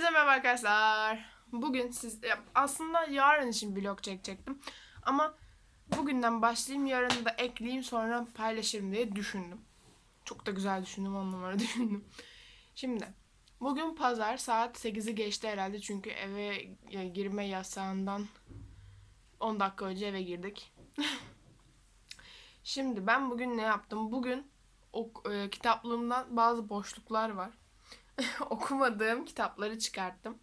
Herkese merhaba arkadaşlar. Bugün siz ya aslında yarın için vlog çekecektim. Ama bugünden başlayayım yarın da ekleyeyim sonra paylaşırım diye düşündüm. Çok da güzel düşündüm on numara düşündüm. Şimdi bugün pazar saat 8'i geçti herhalde çünkü eve girme yasağından 10 dakika önce eve girdik. Şimdi ben bugün ne yaptım? Bugün ok, e, kitaplığımdan bazı boşluklar var. okumadığım kitapları çıkarttım.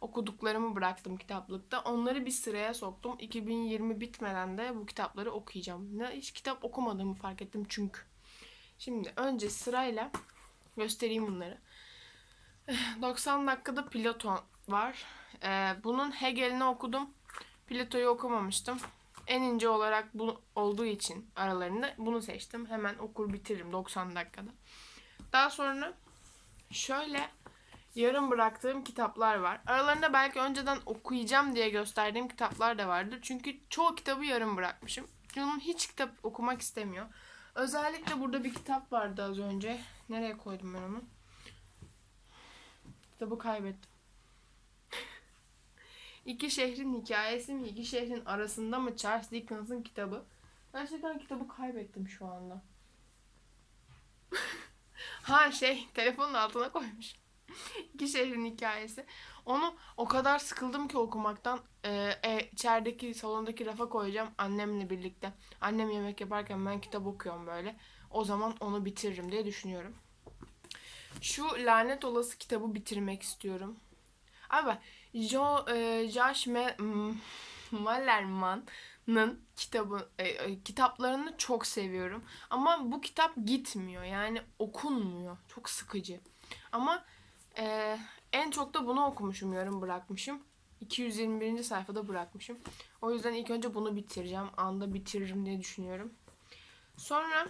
Okuduklarımı bıraktım kitaplıkta. Onları bir sıraya soktum. 2020 bitmeden de bu kitapları okuyacağım. Ne hiç kitap okumadığımı fark ettim çünkü. Şimdi önce sırayla göstereyim bunları. 90 dakikada Platon var. Ee, bunun Hegel'ini okudum. Plato'yu okumamıştım. En ince olarak bu olduğu için aralarında bunu seçtim. Hemen okur bitiririm 90 dakikada. Daha sonra şöyle yarım bıraktığım kitaplar var. Aralarında belki önceden okuyacağım diye gösterdiğim kitaplar da vardır. Çünkü çoğu kitabı yarım bırakmışım. Canım hiç kitap okumak istemiyor. Özellikle burada bir kitap vardı az önce. Nereye koydum ben onu? Kitabı kaybettim. İki şehrin hikayesi mi? İki şehrin arasında mı? Charles Dickens'ın kitabı. Gerçekten kitabı kaybettim şu anda. Ha şey telefonun altına koymuş. İki şehrin hikayesi. Onu o kadar sıkıldım ki okumaktan. Ee, e, içerideki salondaki rafa koyacağım annemle birlikte. Annem yemek yaparken ben kitap okuyorum böyle. O zaman onu bitiririm diye düşünüyorum. Şu lanet olası kitabı bitirmek istiyorum. Abi Jo, e, Josh Me, M- Malerman'ın kitabı e, e, kitaplarını çok seviyorum. Ama bu kitap gitmiyor. Yani okunmuyor. Çok sıkıcı. Ama e, en çok da bunu okumuşum. Yarım bırakmışım. 221. sayfada bırakmışım. O yüzden ilk önce bunu bitireceğim. Anda bitiririm diye düşünüyorum. Sonra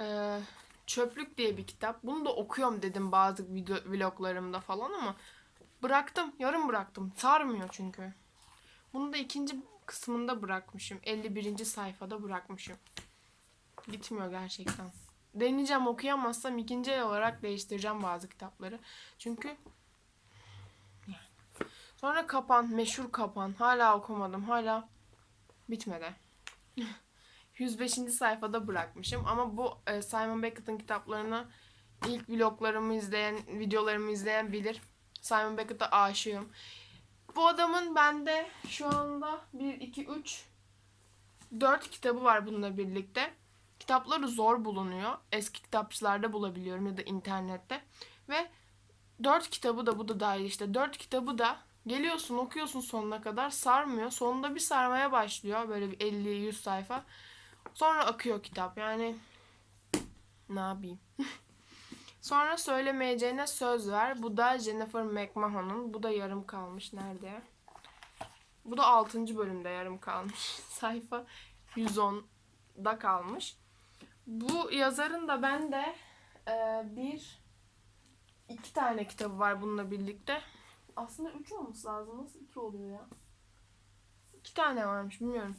e, Çöplük diye bir kitap. Bunu da okuyorum dedim bazı video vloglarımda falan ama bıraktım. Yarım bıraktım. Sarmıyor çünkü. Bunu da ikinci kısmında bırakmışım. 51. sayfada bırakmışım. Gitmiyor gerçekten. Deneyeceğim okuyamazsam ikinci el olarak değiştireceğim bazı kitapları. Çünkü. Sonra Kapan, meşhur Kapan. Hala okumadım. Hala bitmedi. 105. sayfada bırakmışım. Ama bu e, Simon Beckett'in kitaplarını ilk vloglarımı izleyen, videolarımı izleyen bilir. Simon Beckett'a aşığım. Bu adamın bende şu anda 1, 2, 3, 4 kitabı var bununla birlikte. Kitapları zor bulunuyor. Eski kitapçılarda bulabiliyorum ya da internette. Ve 4 kitabı da bu da dahil işte. 4 kitabı da geliyorsun okuyorsun sonuna kadar sarmıyor. Sonunda bir sarmaya başlıyor. Böyle bir 50-100 sayfa. Sonra akıyor kitap. Yani ne yapayım? Sonra söylemeyeceğine söz ver. Bu da Jennifer McMahon'un. Bu da yarım kalmış. Nerede? Bu da 6. bölümde yarım kalmış. Sayfa 110'da kalmış. Bu yazarın da bende e, bir iki tane kitabı var bununla birlikte. Aslında üç olması lazım. Nasıl iki oluyor ya? İki tane varmış bilmiyorum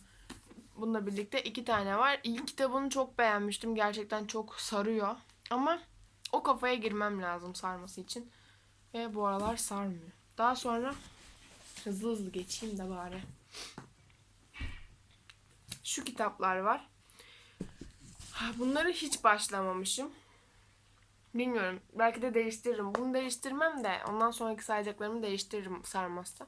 bununla birlikte iki tane var. İlk kitabını çok beğenmiştim. Gerçekten çok sarıyor. Ama o kafaya girmem lazım sarması için. Ve bu aralar sarmıyor. Daha sonra hızlı hızlı geçeyim de bari. Şu kitaplar var. Bunları hiç başlamamışım. Bilmiyorum. Belki de değiştiririm. Bunu değiştirmem de ondan sonraki sayacaklarımı değiştiririm sarmazsa.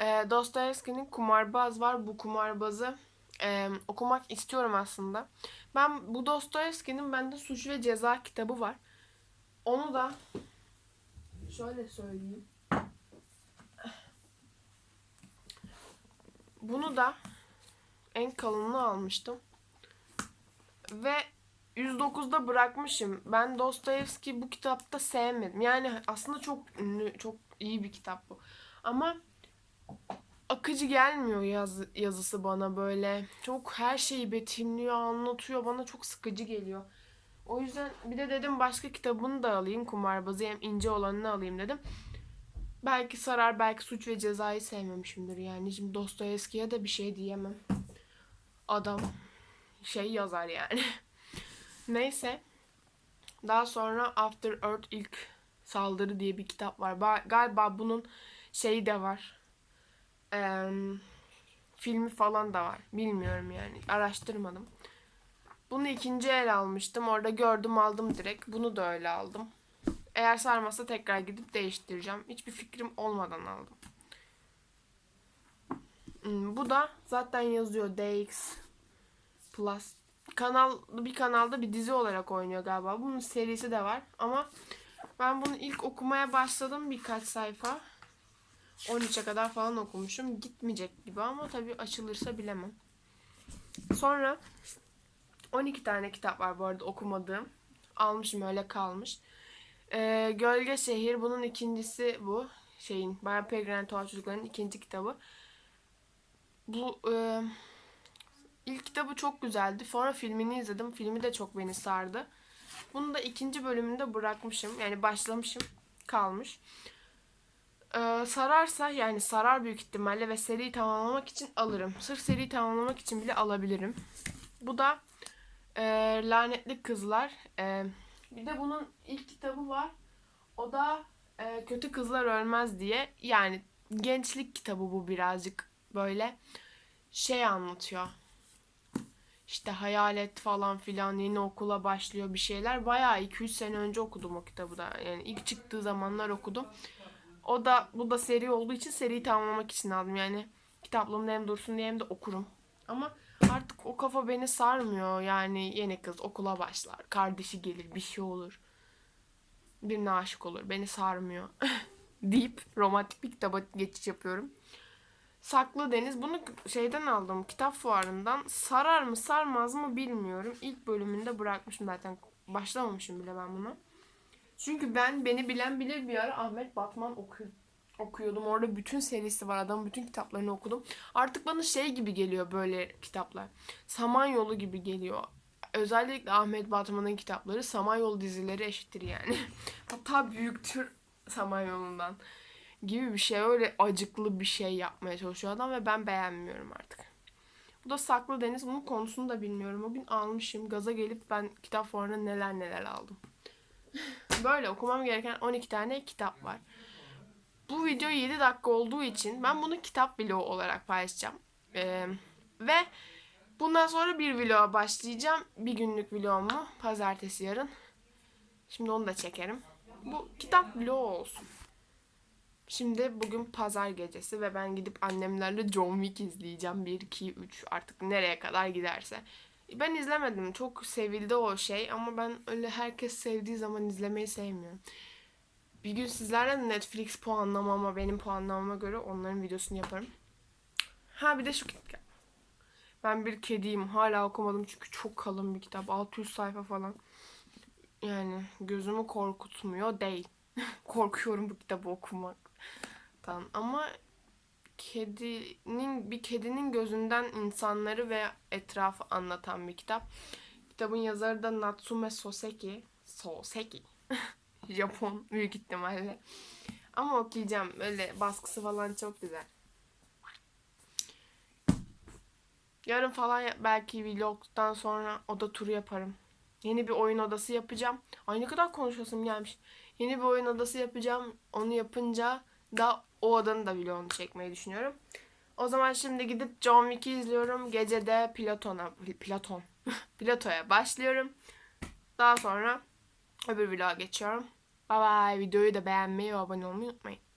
Ee, Dostoyevski'nin Kumarbaz var. Bu kumarbazı e, okumak istiyorum aslında. Ben bu Dostoyevski'nin bende Suç ve Ceza kitabı var. Onu da şöyle söyleyeyim. Bunu da en kalınını almıştım. Ve 109'da bırakmışım. Ben Dostoyevski bu kitapta sevmedim. Yani aslında çok ünlü, çok iyi bir kitap bu. Ama akıcı gelmiyor yaz, yazısı bana böyle. Çok her şeyi betimliyor, anlatıyor. Bana çok sıkıcı geliyor. O yüzden bir de dedim başka kitabını da alayım. Kumarbazı hem ince olanını alayım dedim. Belki sarar, belki suç ve cezayı sevmemişimdir. Yani şimdi Dostoyevski'ye de bir şey diyemem. Adam şey yazar yani. Neyse. Daha sonra After Earth ilk Saldırı diye bir kitap var. Ba- galiba bunun şeyi de var. Eee, filmi falan da var. Bilmiyorum yani. Araştırmadım. Bunu ikinci el almıştım. Orada gördüm aldım direkt. Bunu da öyle aldım. Eğer sarmasa tekrar gidip değiştireceğim. Hiçbir fikrim olmadan aldım. Hmm, bu da zaten yazıyor DX Plus. Kanal bir kanalda bir dizi olarak oynuyor galiba. Bunun serisi de var ama ben bunu ilk okumaya başladım birkaç sayfa. 13'e kadar falan okumuşum. Gitmeyecek gibi ama tabii açılırsa bilemem. Sonra 12 tane kitap var bu arada okumadığım. Almışım öyle kalmış. Ee, Gölge Şehir bunun ikincisi bu. Şeyin Bayan Pelgrin Tuhaf Çocukların ikinci kitabı. Bu e, ilk kitabı çok güzeldi. Sonra filmini izledim. Filmi de çok beni sardı. Bunu da ikinci bölümünde bırakmışım. Yani başlamışım. Kalmış. Ee, sararsa yani sarar büyük ihtimalle ve seriyi tamamlamak için alırım. Sırf seriyi tamamlamak için bile alabilirim. Bu da e, Lanetli Kızlar. E, bir de bunun ilk kitabı var. O da e, Kötü Kızlar Ölmez diye. Yani gençlik kitabı bu birazcık böyle şey anlatıyor. İşte hayalet falan filan yeni okula başlıyor bir şeyler. Bayağı 2-3 sene önce okudum o kitabı da. Yani ilk çıktığı zamanlar okudum. O da bu da seri olduğu için seriyi tamamlamak için aldım. Yani kitaplığımda hem dursun diye hem de okurum. Ama artık o kafa beni sarmıyor. Yani yeni kız okula başlar. Kardeşi gelir bir şey olur. Birine aşık olur. Beni sarmıyor. deyip romantik bir kitaba geçiş yapıyorum. Saklı Deniz. Bunu şeyden aldım. Kitap fuarından. Sarar mı sarmaz mı bilmiyorum. İlk bölümünde bırakmışım zaten. Başlamamışım bile ben buna. Çünkü ben beni bilen bilir bir ara Ahmet Batman okuyor, okuyordum. Orada bütün serisi var. Adamın bütün kitaplarını okudum. Artık bana şey gibi geliyor böyle kitaplar. Samanyolu gibi geliyor. Özellikle Ahmet Batman'ın kitapları Samanyolu dizileri eşittir yani. Hatta büyüktür Samanyolu'ndan gibi bir şey. Öyle acıklı bir şey yapmaya çalışıyor adam ve ben beğenmiyorum artık. Bu da Saklı Deniz. Bunun konusunu da bilmiyorum. O gün almışım. Gaza gelip ben kitap fuarına neler neler aldım. Böyle okumam gereken 12 tane kitap var. Bu video 7 dakika olduğu için ben bunu kitap vlogu olarak paylaşacağım. Ee, ve bundan sonra bir vloga başlayacağım. Bir günlük vlogumu pazartesi yarın. Şimdi onu da çekerim. Bu kitap vlogu olsun. Şimdi bugün pazar gecesi ve ben gidip annemlerle John Wick izleyeceğim. 1, 2, 3 artık nereye kadar giderse. Ben izlemedim. Çok sevildi o şey ama ben öyle herkes sevdiği zaman izlemeyi sevmiyorum. Bir gün sizlerle Netflix puanlamama, benim puanlamama göre onların videosunu yaparım. Ha bir de şu kitap. Ben bir kediyim. Hala okumadım çünkü çok kalın bir kitap. 600 sayfa falan. Yani gözümü korkutmuyor değil. Korkuyorum bu kitabı okumaktan. Ama kedinin bir kedinin gözünden insanları ve etrafı anlatan bir kitap. Kitabın yazarı da Natsume Soseki. Soseki. Japon büyük ihtimalle. Ama okuyacağım. Öyle baskısı falan çok güzel. Yarın falan belki vlogdan sonra oda turu yaparım. Yeni bir oyun odası yapacağım. Ay ne kadar konuşasım gelmiş. Yeni bir oyun odası yapacağım. Onu yapınca da o odanın da vlogunu çekmeyi düşünüyorum. O zaman şimdi gidip John Wick'i izliyorum. Gece de Platon'a, Platon, Plato'ya başlıyorum. Daha sonra öbür vloga geçiyorum. Bye bye. Videoyu da beğenmeyi ve abone olmayı unutmayın.